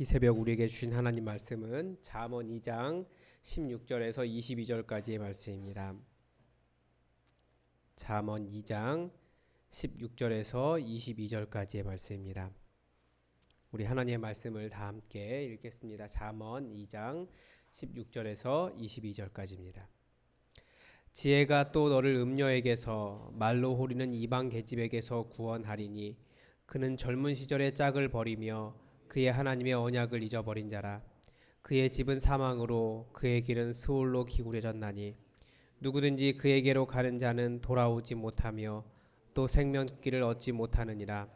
이 새벽 우리에게 주신 하나님 말씀은 잠언 2장 16절에서 22절까지의 말씀입니다. 잠언 2장 16절에서 22절까지의 말씀입니다. 우리 하나님의 말씀을 다 함께 읽겠습니다. 잠언 2장 16절에서 22절까지입니다. 지혜가 또 너를 음녀에게서 말로 호리는 이방 계집에게서 구원하리니 그는 젊은 시절의 짝을 버리며 그의 하나님의 언약을 잊어버린 자라. 그의 집은 사망으로 그의 길은 스올로 기울여졌나니 누구든지 그에게로 가는 자는 돌아오지 못하며 또 생명길을 얻지 못하느니라.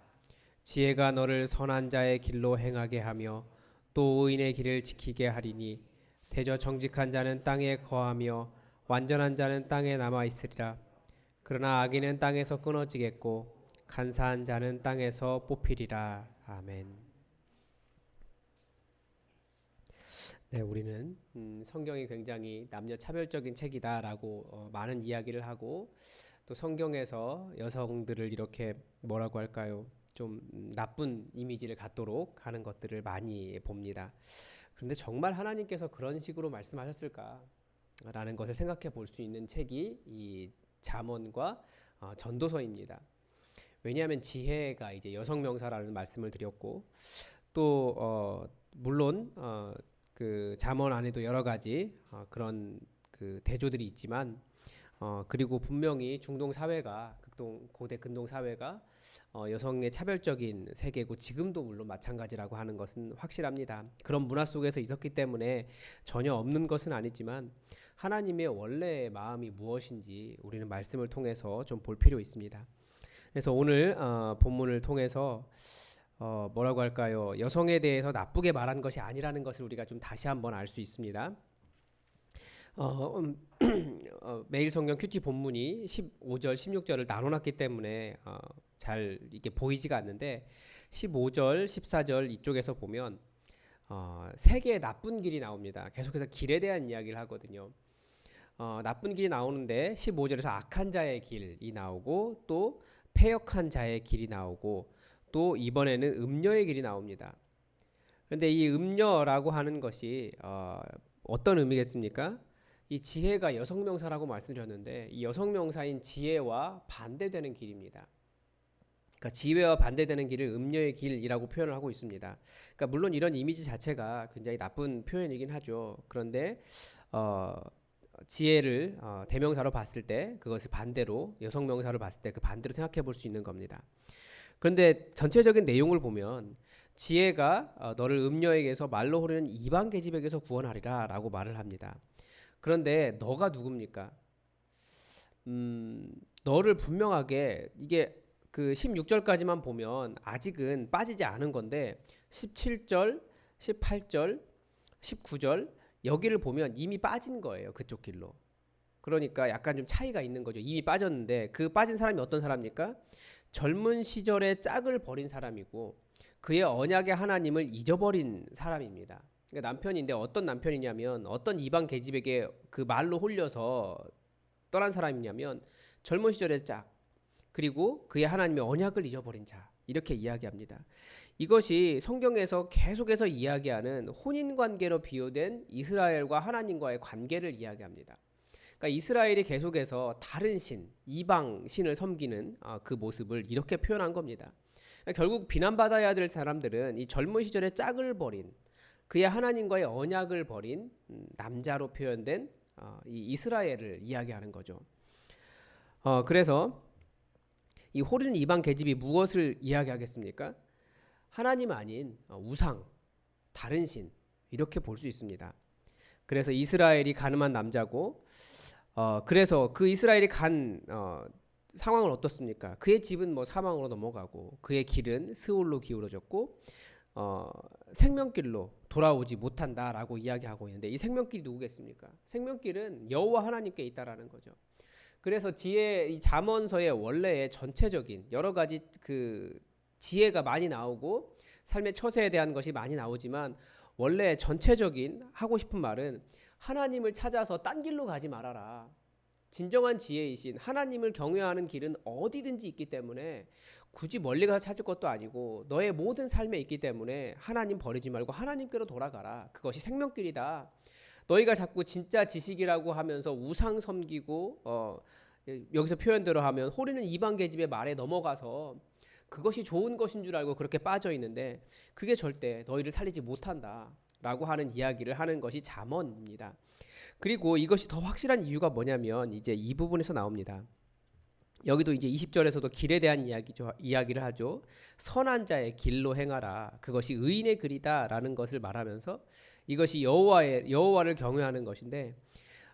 지혜가 너를 선한 자의 길로 행하게 하며 또 의인의 길을 지키게 하리니 대저 정직한 자는 땅에 거하며 완전한 자는 땅에 남아 있으리라. 그러나 악인은 땅에서 끊어지겠고 간사한 자는 땅에서 뽑히리라. 아멘. 네, 우리는 음, 성경이 굉장히 남녀 차별적인 책이다라고 어, 많은 이야기를 하고 또 성경에서 여성들을 이렇게 뭐라고 할까요? 좀 음, 나쁜 이미지를 갖도록 하는 것들을 많이 봅니다. 그런데 정말 하나님께서 그런 식으로 말씀하셨을까라는 것을 생각해 볼 수 있는 책이 이 잠언과 어, 전도서입니다. 왜냐하면 지혜가 이제 여성 명사라는 말씀을 드렸고 또 어, 물론 어, 그 잠언 안에도 여러 가지 어, 그런 그 대조들이 있지만 어, 그리고 분명히 중동 사회가 극동 고대 근동 사회가 어, 여성의 차별적인 세계고 지금도 물론 마찬가지라고 하는 것은 확실합니다. 그런 문화 속에서 있었기 때문에 전혀 없는 것은 아니지만 하나님의 원래의 마음이 무엇인지 우리는 말씀을 통해서 좀 볼 필요 있습니다. 그래서 오늘 어, 본문을 통해서 어, 뭐라고 할까요? 여성에 대해서 나쁘게 말한 것이 아니라는 것을 우리가 좀 다시 한번 알 수 있습니다. 어, 음, 어, 매일 성경 큐티 본문이 15절, 16절을 나눠놨기 때문에 어, 잘 이게 보이지가 않는데 15절, 14절 이쪽에서 보면 어, 세 개의 나쁜 길이 나옵니다. 계속해서 길에 대한 이야기를 하거든요. 어, 나쁜 길이 나오는데 15절에서 악한 자의 길이 나오고 또 패역한 자의 길이 나오고 또 이번에는 음녀의 길이 나옵니다. 그런데 이 음녀라고 하는 것이 어, 어떤 의미겠습니까? 이 지혜가 여성 명사라고 말씀드렸는데 이 여성 명사인 지혜와 반대되는 길입니다. 그러니까 지혜와 반대되는 길을 음녀의 길이라고 표현을 하고 있습니다. 그러니까 물론 이런 이미지 자체가 굉장히 나쁜 표현이긴 하죠. 그런데 어, 지혜를 어, 대명사로 봤을 때 그것을 반대로 여성 명사로 봤을 때 그 반대로 생각해 볼 수 있는 겁니다. 그런데 전체적인 내용을 보면 지혜가 어, 너를 음녀에게서 말로 흐르는 이방 계집에게서 구원하리라라고 말을 합니다. 그런데 너가 누굽니까? 음, 너를 분명하게 이게 그 16절까지만 보면 아직은 빠지지 않은 건데 17절, 18절, 19절 여기를 보면 이미 빠진 거예요. 그쪽 길로. 그러니까 약간 좀 차이가 있는 거죠. 이미 빠졌는데 그 빠진 사람이 어떤 사람입니까? 젊은 시절에 짝을 버린 사람이고 그의 언약의 하나님을 잊어버린 사람입니다. 그러니까 남편인데 어떤 남편이냐면 어떤 이방 계집에게 그 말로 홀려서 떠난 사람이냐면 젊은 시절의 짝 그리고 그의 하나님의 언약을 잊어버린 자 이렇게 이야기합니다. 이것이 성경에서 계속해서 이야기하는 혼인 관계로 비유된 이스라엘과 하나님과의 관계를 이야기합니다. 그러니까 이스라엘이 계속해서 다른 신, 이방 신을 섬기는 아, 그 모습을 이렇게 표현한 겁니다. 그러니까 결국 비난받아야 될 사람들은 이 젊은 시절에 짝을 버린 그의 하나님과의 언약을 버린 음, 남자로 표현된 어, 이 이스라엘을 이야기하는 거죠. 어, 그래서 이 호른 이방 계집이 무엇을 이야기하겠습니까? 하나님 아닌 어, 우상, 다른 신 이렇게 볼 수 있습니다. 그래서 이스라엘이 가늠한 남자고 어, 그래서 그 이스라엘이 간 어, 상황은 어떻습니까? 그의 집은 뭐 사망으로 넘어가고 그의 길은 스올로 기울어졌고 어, 생명길로 돌아오지 못한다라고 이야기하고 있는데 이 생명길이 누구겠습니까? 생명길은 여호와 하나님께 있다라는 거죠. 그래서 지혜 이 잠언서의 원래의 전체적인 여러 가지 그 지혜가 많이 나오고 삶의 처세에 대한 것이 많이 나오지만 원래 전체적인 하고 싶은 말은 하나님을 찾아서 딴 길로 가지 말아라. 진정한 지혜이신 하나님을 경외하는 길은 어디든지 있기 때문에 굳이 멀리 가서 찾을 것도 아니고 너의 모든 삶에 있기 때문에 하나님 버리지 말고 하나님께로 돌아가라. 그것이 생명길이다. 너희가 자꾸 진짜 지식이라고 하면서 우상 섬기고 어, 여기서 표현대로 하면 호리는 이방 계집의 말에 넘어가서 그것이 좋은 것인 줄 알고 그렇게 빠져 있는데 그게 절대 너희를 살리지 못한다 라고 하는 이야기를 하는 것이 잠언입니다. 그리고 이것이 더 확실한 이유가 뭐냐면 이제 이 부분에서 나옵니다. 여기도 이제 20절에서도 길에 대한 이야기죠, 이야기를 하죠. 선한 자의 길로 행하라. 그것이 의인의 길이다라는 것을 말하면서 이것이 여호와의 여호와를 경외하는 것인데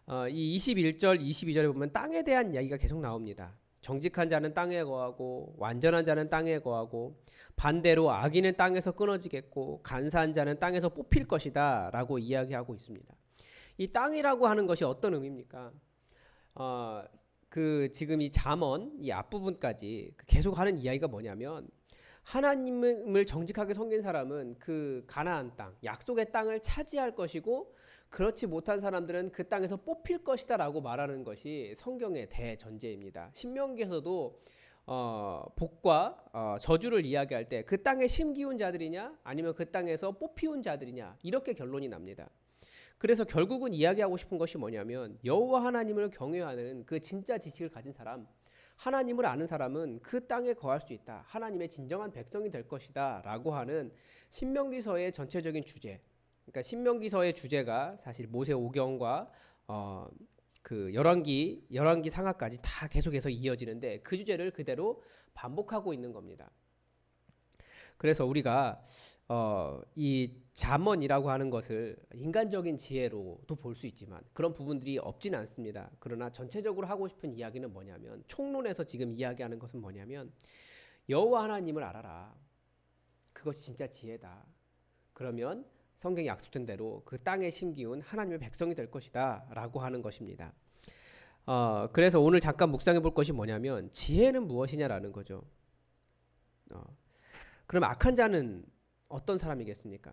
어, 이 21절, 22절에 보면 땅에 대한 이야기가 계속 나옵니다. 정직한 자는 땅에 거하고 완전한 자는 땅에 거하고 반대로 악인은 땅에서 끊어지겠고 간사한 자는 땅에서 뽑힐 것이다라고 이야기하고 있습니다. 이 땅이라고 하는 것이 어떤 의미입니까? 어, 그 지금 이 잠언 이 앞부분까지 그 계속 하는 이야기가 뭐냐면 하나님을 정직하게 섬긴 사람은 그 가나안 땅, 약속의 땅을 차지할 것이고 그렇지 못한 사람들은 그 땅에서 뽑힐 것이다라고 말하는 것이 성경의 대전제입니다. 신명기에서도 어, 복과 어, 저주를 이야기할 때 그 땅에 심기운 자들이냐 아니면 그 땅에서 뽑히운 자들이냐 이렇게 결론이 납니다. 그래서 결국은 이야기하고 싶은 것이 뭐냐면 여호와 하나님을 경외하는 그 진짜 지식을 가진 사람, 하나님을 아는 사람은 그 땅에 거할 수 있다. 하나님의 진정한 백성이 될 것이다 라고 하는 신명기서의 전체적인 주제. 그러니까 신명기서의 주제가 사실 모세 오경과 어, 그 열왕기 열왕기 상하까지 다 계속해서 이어지는데 그 주제를 그대로 반복하고 있는 겁니다. 그래서 우리가 어, 이 잠언이라고 하는 것을 인간적인 지혜로도 볼 수 있지만 그런 부분들이 없지는 않습니다. 그러나 전체적으로 하고 싶은 이야기는 뭐냐면 총론에서 지금 이야기하는 것은 뭐냐면 여호와 하나님을 알아라. 그것이 진짜 지혜다. 그러면 성경이 약속된 대로 그 땅에 심기운 하나님의 백성이 될 것이다라고 하는 것입니다. 어, 그래서 오늘 잠깐 묵상해 볼 것이 뭐냐면 지혜는 무엇이냐라는 거죠. 어, 그럼 악한 자는 어떤 사람이겠습니까?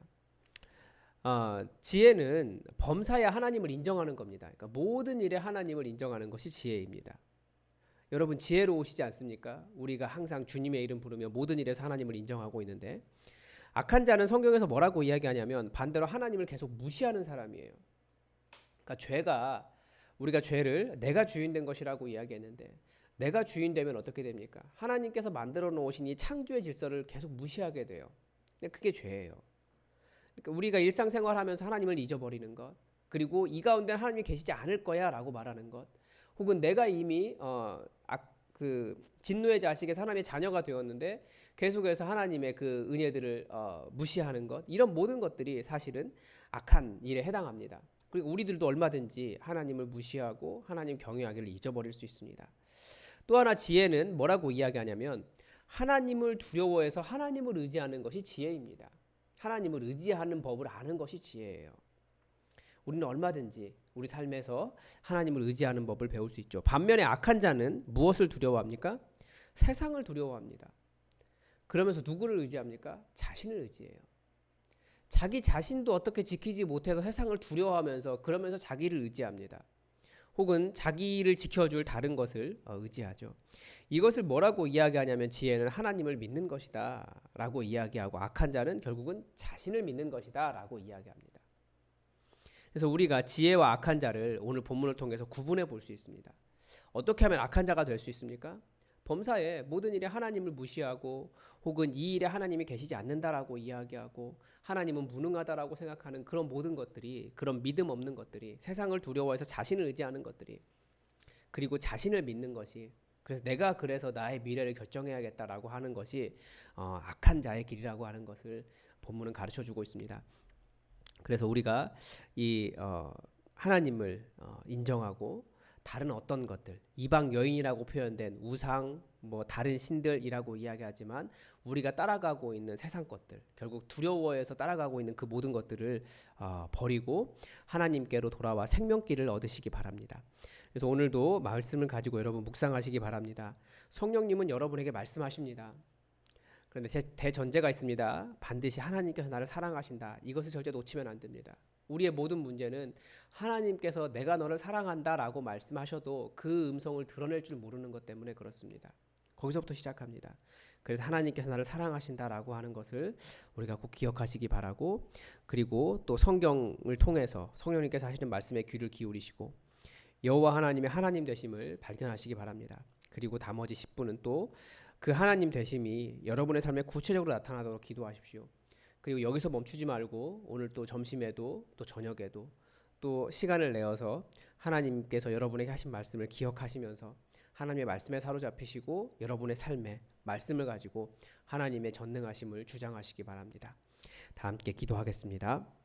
어, 지혜는 범사야 하나님을 인정하는 겁니다. 그러니까 모든 일에 하나님을 인정하는 것이 지혜입니다. 여러분 지혜로우시지 않습니까? 우리가 항상 주님의 이름 부르며 모든 일에서 하나님을 인정하고 있는데 악한 자는 성경에서 뭐라고 이야기하냐면 반대로 하나님을 계속 무시하는 사람이에요. 그러니까 죄가 우리가 죄를 내가 주인 된 것이라고 이야기했는데 내가 주인 되면 어떻게 됩니까? 하나님께서 만들어 놓으신 이 창조의 질서를 계속 무시하게 돼요. 그게 죄예요. 그러니까 우리가 일상생활 하면서 하나님을 잊어버리는 것, 그리고 이 가운데 하나님이 계시지 않을 거야 라고 말하는 것, 혹은 내가 이미 어, 악, 그 진노의 자식의 하나님의 자녀가 되었는데 계속해서 하나님의 그 은혜들을 어, 무시하는 것, 이런 모든 것들이 사실은 악한 일에 해당합니다. 그리고 우리들도 얼마든지 하나님을 무시하고 하나님 경외하기를 잊어버릴 수 있습니다. 또 하나 지혜는 뭐라고 이야기하냐면 하나님을 두려워해서 하나님을 의지하는 것이 지혜입니다. 하나님을 의지하는 법을 아는 것이 지혜예요. 우리는 얼마든지 우리 삶에서 하나님을 의지하는 법을 배울 수 있죠. 반면에 악한 자는 무엇을 두려워합니까? 세상을 두려워합니다. 그러면서 누구를 의지합니까? 자신을 의지해요. 자기 자신도 어떻게 지키지 못해서 세상을 두려워하면서 그러면서 자기를 의지합니다. 혹은 자기를 지켜줄 다른 것을 어, 의지하죠. 이것을 뭐라고 이야기하냐면 지혜는 하나님을 믿는 것이다 라고 이야기하고 악한 자는 결국은 자신을 믿는 것이다 라고 이야기합니다. 그래서 우리가 지혜와 악한 자를 오늘 본문을 통해서 구분해 볼 수 있습니다. 어떻게 하면 악한 자가 될 수 있습니까? 범사에 모든 일에 하나님을 무시하고 혹은 이 일에 하나님이 계시지 않는다라고 이야기하고 하나님은 무능하다라고 생각하는 그런 모든 것들이 그런 믿음 없는 것들이 세상을 두려워해서 자신을 의지하는 것들이 그리고 자신을 믿는 것이 그래서 내가 그래서 나의 미래를 결정해야겠다라고 하는 것이 어, 악한 자의 길이라고 하는 것을 본문은 가르쳐 주고 있습니다. 그래서 우리가 이 어, 하나님을 어, 인정하고 다른 어떤 것들 이방 여인이라고 표현된 우상 뭐 다른 신들이라고 이야기하지만 우리가 따라가고 있는 세상 것들 결국 두려워해서 따라가고 있는 그 모든 것들을 어, 버리고 하나님께로 돌아와 생명길을 얻으시기 바랍니다. 그래서 오늘도 말씀을 가지고 여러분 묵상하시기 바랍니다. 성령님은 여러분에게 말씀하십니다. 그런데 제 대전제가 있습니다. 반드시 하나님께서 나를 사랑하신다. 이것을 절대 놓치면 안 됩니다. 우리의 모든 문제는 하나님께서 내가 너를 사랑한다라고 말씀하셔도 그 음성을 드러낼 줄 모르는 것 때문에 그렇습니다. 거기서부터 시작합니다. 그래서 하나님께서 나를 사랑하신다라고 하는 것을 우리가 꼭 기억하시기 바라고 그리고 또 성경을 통해서 성령님께서 하시는 말씀에 귀를 기울이시고 여호와 하나님의 하나님 되심을 발견하시기 바랍니다. 그리고 나머지 10분은 또 그 하나님 되심이 여러분의 삶에 구체적으로 나타나도록 기도하십시오. 그리고 여기서 멈추지 말고 오늘 또 점심에도 또 저녁에도 또 시간을 내어서 하나님께서 여러분에게 하신 말씀을 기억하시면서 하나님의 말씀에 사로잡히시고 여러분의 삶에 말씀을 가지고 하나님의 전능하심을 주장하시기 바랍니다. 다 함께 기도하겠습니다.